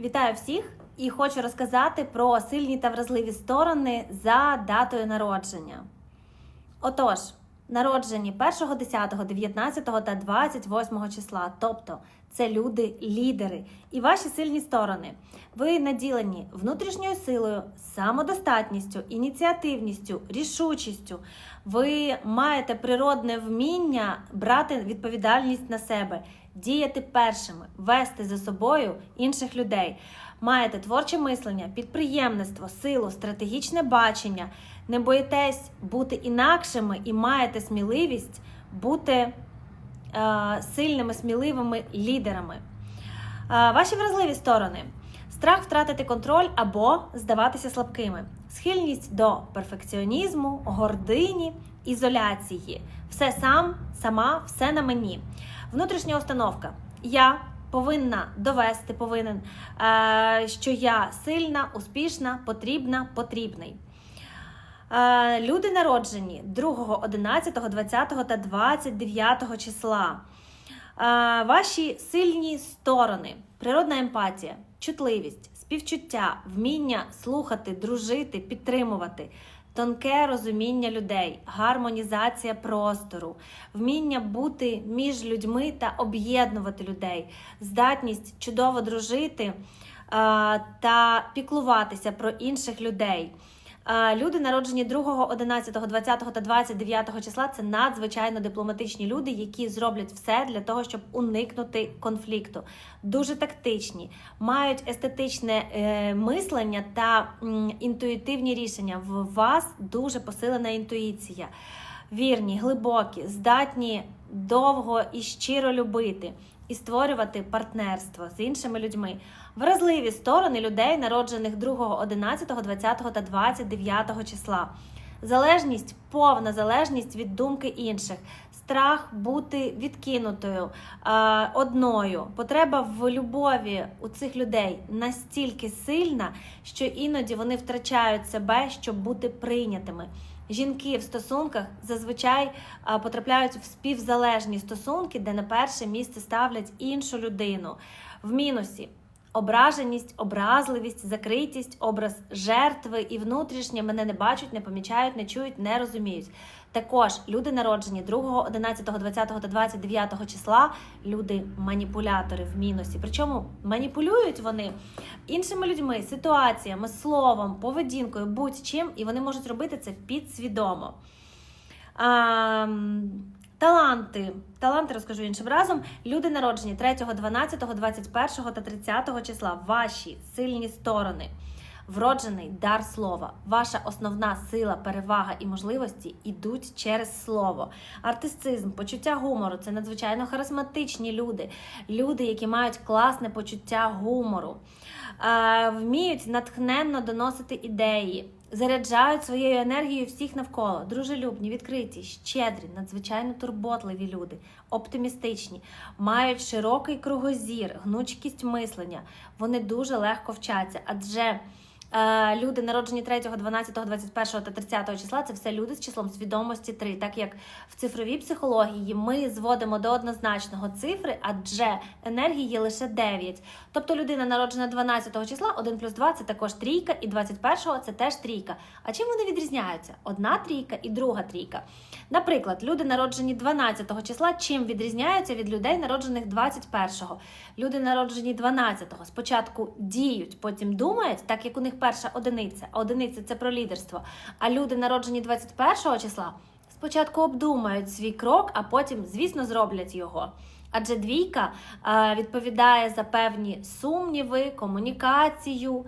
Вітаю всіх і хочу розказати про сильні та вразливі сторони за датою народження. Отож, народжені 1, 10, 19 та 28 числа, тобто це люди-лідери і ваші сильні сторони. Ви наділені внутрішньою силою, самодостатністю, ініціативністю, рішучістю. Ви маєте природне вміння брати відповідальність на себе, діяти першими, вести за собою інших людей. Маєте творче мислення, підприємництво, силу, стратегічне бачення, не боїтесь бути інакшими і маєте сміливість бути сильними, сміливими лідерами. Е, ваші вразливі сторони: страх втратити контроль або здаватися слабкими, схильність до перфекціонізму, гордині, ізоляції. Все сам, сама, все на мені. Внутрішня установка. Я повинна довести, повинен, е, що я сильна, успішна, потрібна, потрібний. Люди народжені 2, 11, 20 та 29 числа. Ваші сильні сторони, природна емпатія, чутливість, співчуття, вміння слухати, дружити, підтримувати, тонке розуміння людей, гармонізація простору, вміння бути між людьми та об'єднувати людей, здатність чудово дружити та піклуватися про інших людей. Люди, народжені 2, 11, 20 та 29 числа, це надзвичайно дипломатичні люди, які зроблять все для того, щоб уникнути конфлікту. Дуже тактичні, мають естетичне е, мислення та інтуїтивні рішення. В вас дуже посилена інтуїція. Вірні, глибокі, здатні довго і щиро любити і створювати партнерство з іншими людьми. Вразливі сторони людей, народжених 2, 11, 20 та 29 числа. Залежність, повна залежність від думки інших, страх бути відкинутою е, одною. Потреба в любові у цих людей настільки сильна, що іноді вони втрачають себе, щоб бути прийнятими. Жінки в стосунках зазвичай потрапляють в співзалежні стосунки, де на перше місце ставлять іншу людину. В мінусі ображеність, образливість, закритість, образ жертви і внутрішнє мене не бачать, не помічають, не чують, не розуміють. Також люди народжені 2, 11, 20 та 29 числа, люди маніпулятори в мінусі. Причому маніпулюють вони іншими людьми, ситуаціями, словом, поведінкою, будь-чим, і вони можуть робити це підсвідомо. А, таланти. Таланти розкажу іншим разом. Люди народжені 3, 12, 21 та 30 числа. Ваші сильні сторони. Вроджений дар слова, ваша основна сила, перевага і можливості йдуть через слово. Артистизм, почуття гумору це надзвичайно харизматичні люди, люди, які мають класне почуття гумору, е, вміють натхненно доносити ідеї, заряджають своєю енергією всіх навколо, дружелюбні, відкриті, щедрі, надзвичайно турботливі люди, оптимістичні, мають широкий кругозір, гнучкість мислення. Вони дуже легко вчаться, адже Люди, народжені 3, 12, 21 та 30 числа, це все люди з числом свідомості 3. Так як в цифровій психології ми зводимо до однозначного цифри, адже енергії є лише 9. Тобто людина народжена 12 числа, 1 плюс 2 це також трійка, і 21 це теж трійка. А чим вони відрізняються? Одна трійка і друга трійка. Наприклад, люди, народжені 12 числа, чим відрізняються від людей, народжених 21-го. Люди, народжені 12-го, спочатку діють, потім думають, так як у них перша одиниця. А одиниця це про лідерство. А люди, народжені 21 числа, спочатку обдумають свій крок, а потім, звісно, зроблять його. Адже двійка відповідає за певні сумніви, комунікацію,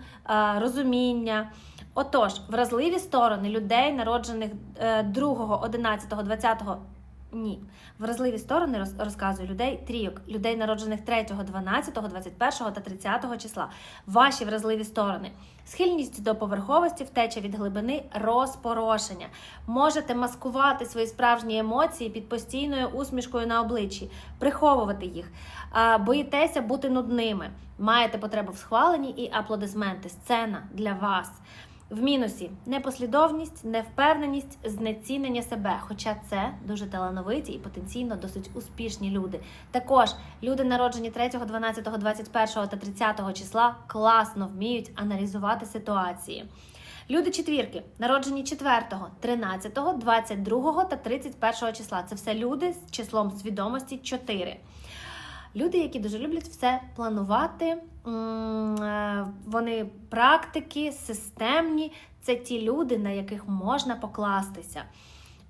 розуміння. Отож, вразливі сторони людей, народжених е, 2, 11, 20 ні, вразливі сторони роз, розказую людей трійок, людей народжених 3, 12, 21 та 30 числа. Ваші вразливі сторони. Схильність до поверховості, втеча від глибини, розпорошення. Можете маскувати свої справжні емоції під постійною усмішкою на обличчі, приховувати їх. Боїтеся бути нудними. Маєте потребу в схваленні і аплодисменти. Сцена для вас. В мінусі непослідовність, невпевненість, знецінення себе. Хоча це дуже талановиті і потенційно досить успішні люди. Також люди, народжені 3, 12, 21 та 30 числа, класно вміють аналізувати ситуації. Люди четвірки, народжені 4, 13, 22 та 31 числа. Це все люди з числом свідомості 4. Люди, які дуже люблять все планувати, е, вони практики, системні. Це ті люди, на яких можна покластися.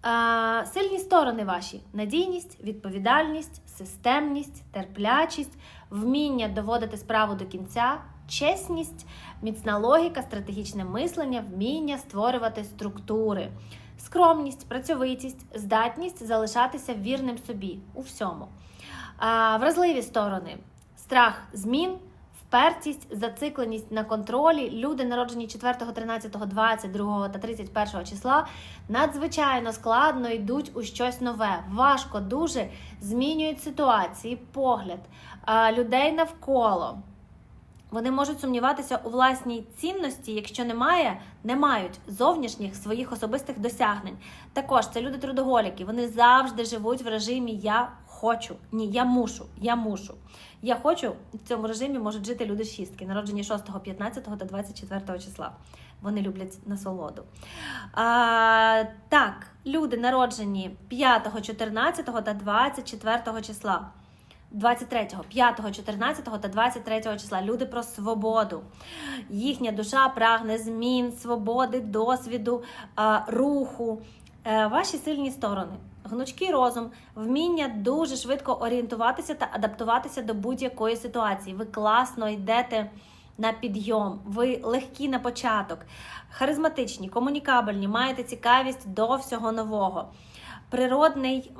Е, Сильні сторони ваші: надійність, відповідальність, системність, терплячість, вміння доводити справу до кінця, чесність, міцна логіка, стратегічне мислення, вміння створювати структури, скромність, працьовитість, здатність залишатися вірним собі у всьому. Вразливі сторони: страх змін, впертість, зацикленість на контролі. Люди, народжені 4, 13, 22 та 31 числа, надзвичайно складно йдуть у щось нове. Важко дуже змінюють ситуації, погляд людей навколо. Вони можуть сумніватися у власній цінності, якщо немає, не мають зовнішніх своїх особистих досягнень. Також це люди трудоголіки. Вони завжди живуть в режимі Я хочу. Ні, я мушу, я мушу. Я хочу в цьому режимі можуть жити люди шістки, народжені 6, 15 та 24 числа. Вони люблять насолоду. А, так, люди народжені 5, 14 та 24 числа. 23, 5, 14 та 23 числа. Люди про свободу. Їхня душа прагне змін, свободи, досвіду, руху. Е, Ваші сильні сторони. Гнучкий розум, вміння дуже швидко орієнтуватися та адаптуватися до будь-якої ситуації. Ви класно йдете на підйом, ви легкі на початок, харизматичні, комунікабельні, маєте цікавість до всього нового. Природний,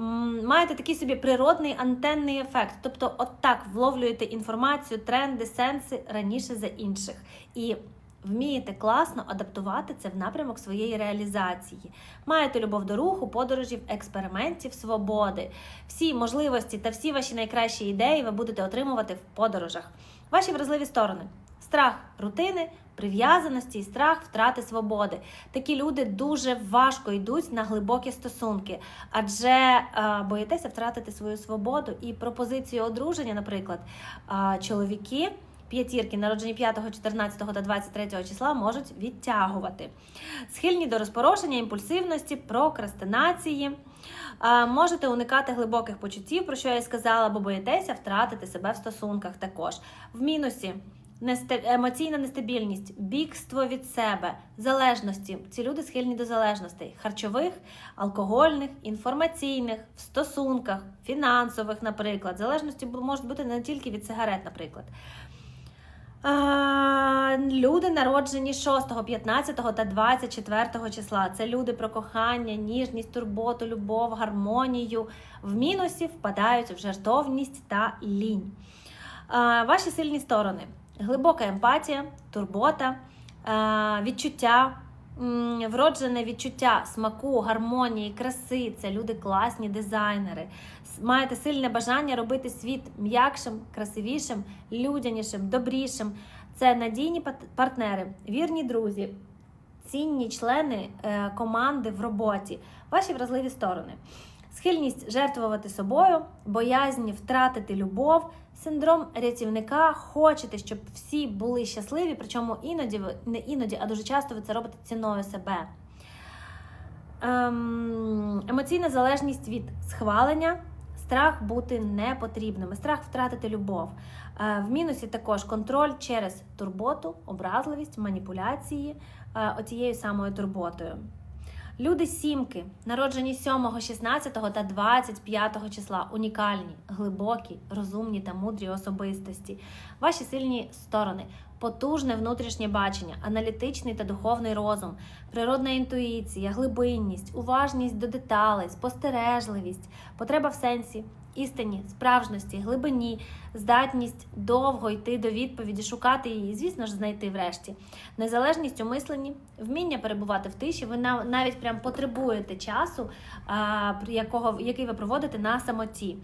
маєте такий собі природний антенний ефект. Тобто, от так вловлюєте інформацію, тренди, сенси раніше за інших. І вмієте класно адаптувати це в напрямок своєї реалізації. Маєте любов до руху, подорожів, експериментів, свободи. Всі можливості та всі ваші найкращі ідеї ви будете отримувати в подорожах. Ваші вразливі сторони. Страх рутини, прив'язаності і страх втрати свободи. Такі люди дуже важко йдуть на глибокі стосунки, адже е, боїтеся втратити свою свободу і пропозицію одруження, наприклад, е, чоловіки. П'ятірки, народжені 5, 14 та 23 числа, можуть відтягувати. Схильні до розпорошення, імпульсивності, прокрастинації. А, Можете уникати глибоких почуттів, про що я сказала, бо боїтеся втратити себе в стосунках також. В мінусі емоційна нестабільність, бігство від себе, залежності. Ці люди схильні до залежностей харчових, алкогольних, інформаційних, в стосунках, фінансових, наприклад. Залежності можуть бути не тільки від сигарет, наприклад. Люди народжені 6, 15 та 24 числа. Це люди про кохання, ніжність, турботу, любов, гармонію. В мінусі впадають в жертовність та лінь. Ваші сильні сторони: глибока емпатія, турбота, відчуття, вроджене відчуття смаку, гармонії, краси. Це люди класні дизайнери. Маєте сильне бажання робити світ м'якшим, красивішим, людянішим, добрішим. Це надійні партнери, вірні друзі, цінні члени е, команди в роботі, ваші вразливі сторони. Схильність жертвувати собою, боязнь втратити любов, синдром рятівника. Хочете, щоб всі були щасливі, причому іноді не іноді, а дуже часто ви це робите ціною себе. Ем, емоційна залежність від схвалення, страх бути непотрібними, страх втратити любов. Е, в мінусі також контроль через турботу, образливість, маніпуляції е, оцією самою турботою. Люди сімки, народжені 7, 16 та 25 числа, унікальні, глибокі, розумні та мудрі особистості. Ваші сильні сторони, потужне внутрішнє бачення, аналітичний та духовний розум, природна інтуїція, глибинність, уважність до деталей, спостережливість, потреба в сенсі, істині, справжності, глибині, здатність довго йти до відповіді, шукати її, звісно ж, знайти врешті. Незалежність у мисленні, вміння перебувати в тиші. Ви навіть прям потребуєте часу, якого, який ви проводите на самоті.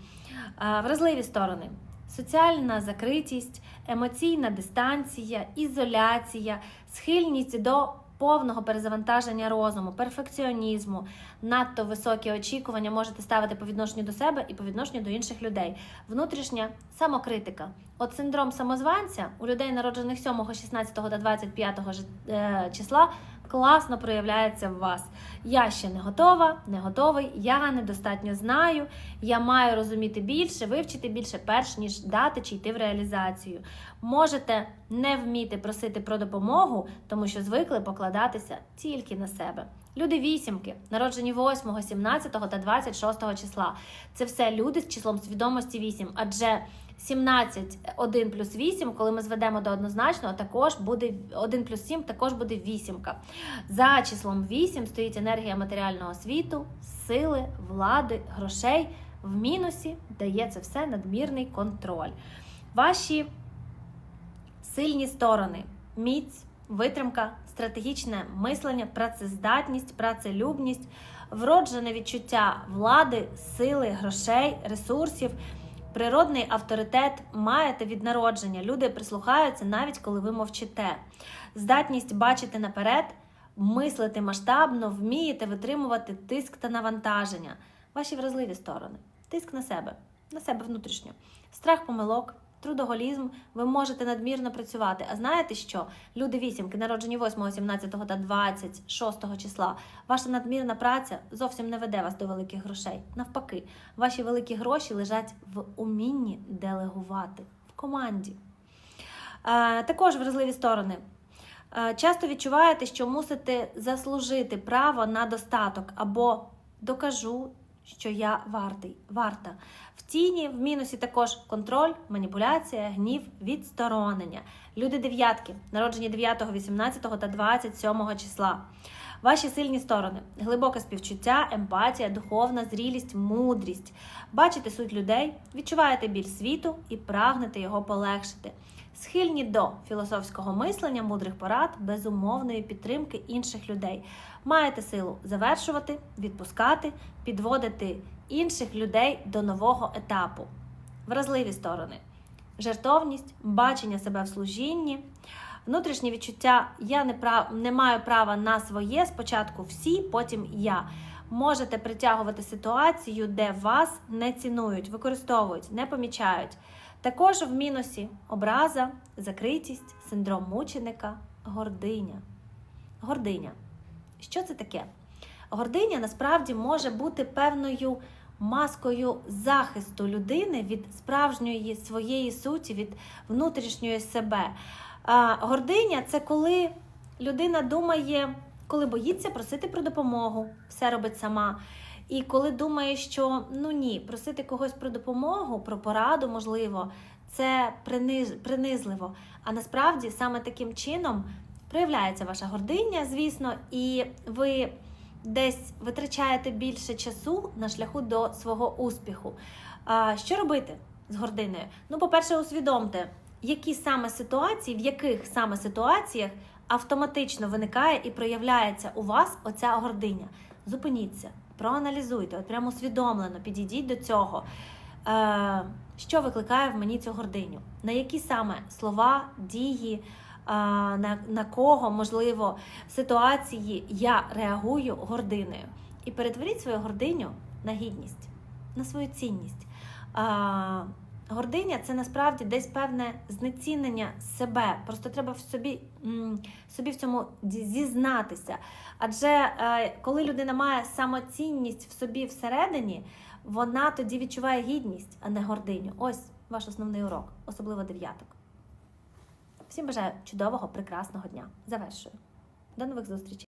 Вразливі сторони. Соціальна закритість, емоційна дистанція, ізоляція, схильність до повного перезавантаження розуму, перфекціонізму, надто високі очікування можете ставити по відношенню до себе і по відношенню до інших людей. Внутрішня самокритика. От синдром самозванця у людей, народжених 7, 16 та 25 е, числа, класно проявляється в вас. Я ще не готова, не готовий, я недостатньо знаю, я маю розуміти більше, вивчити більше, перш ніж дати чи йти в реалізацію. Можете не вміти просити про допомогу, тому що звикли покладатися тільки на себе. Люди вісімки, народжені 8, 17 та 26 числа. Це все люди з числом свідомості 8, адже 17, 1 плюс 8, коли ми зведемо до однозначного, також буде 1 плюс 7, також буде вісімка. За числом 8 стоїть енергія матеріального світу, сили, влади, грошей. В мінусі дає це все надмірний контроль. Ваші сильні сторони, міць, витримка, стратегічне мислення, працездатність, працелюбність, вроджене відчуття влади, сили, грошей, ресурсів. Природний авторитет маєте від народження. Люди прислухаються навіть коли ви мовчите. Здатність бачити наперед, мислити масштабно, вмієте витримувати тиск та навантаження. Ваші вразливі сторони. Тиск на себе, на себе внутрішньо. Страх помилок, трудоголізм, ви можете надмірно працювати. А знаєте що? Люди вісімки, народжені 8, 17 та 26 числа, ваша надмірна праця зовсім не веде вас до великих грошей. Навпаки, ваші великі гроші лежать в умінні делегувати в команді. Е, також вразливі сторони. Е, Часто відчуваєте, що мусите заслужити право на достаток або докажу, що я вартий, варта. Тіні, в мінусі також контроль, маніпуляція, гнів, відсторонення. Люди дев'ятки, народжені 9, 18 та 27 числа. Ваші сильні сторони: глибоке співчуття, емпатія, духовна зрілість, мудрість. Бачите суть людей, відчуваєте біль світу і прагнете його полегшити. Схильні до філософського мислення, мудрих порад, безумовної підтримки інших людей. Маєте силу завершувати, відпускати, підводити інших людей до нового етапу. Вразливі сторони: жертовність, бачення себе в служінні, внутрішнє відчуття я не, прав... не маю права на своє, спочатку всі, потім я. Можете притягувати ситуацію, де вас не цінують, використовують, не помічають. Також в мінусі образа, закритість, синдром мученика, гординя. Гординя. Що це таке? Гординя насправді може бути певною маскою захисту людини від справжньої своєї суті, від внутрішньої себе. Гординя це коли людина думає, коли боїться просити про допомогу, все робить сама. І коли думає, що ну ні, просити когось про допомогу, про пораду, можливо, це приниз, принизливо. А насправді саме таким чином проявляється ваша гординя, звісно, і ви десь витрачаєте більше часу на шляху до свого успіху. А, що робити з гординою? Ну, по-перше, усвідомте, які саме ситуації, в яких саме ситуаціях автоматично виникає і проявляється у вас оця гординя. Зупиніться, проаналізуйте, от прямо усвідомлено підійдіть до цього. Е, що викликає в мені цю гординю? На які саме слова, дії, е, на, на кого, можливо, ситуації я реагую гординою? І перетворіть свою гординю на гідність, на свою цінність. Гординя це насправді десь певне знецінення себе. Просто треба в собі, собі в цьому зізнатися. Адже е, коли людина має самоцінність в собі всередині, вона тоді відчуває гідність, а не гординю. Ось ваш основний урок, особливо дев'яток. Всім бажаю чудового, прекрасного дня. Завершую. До нових зустрічей.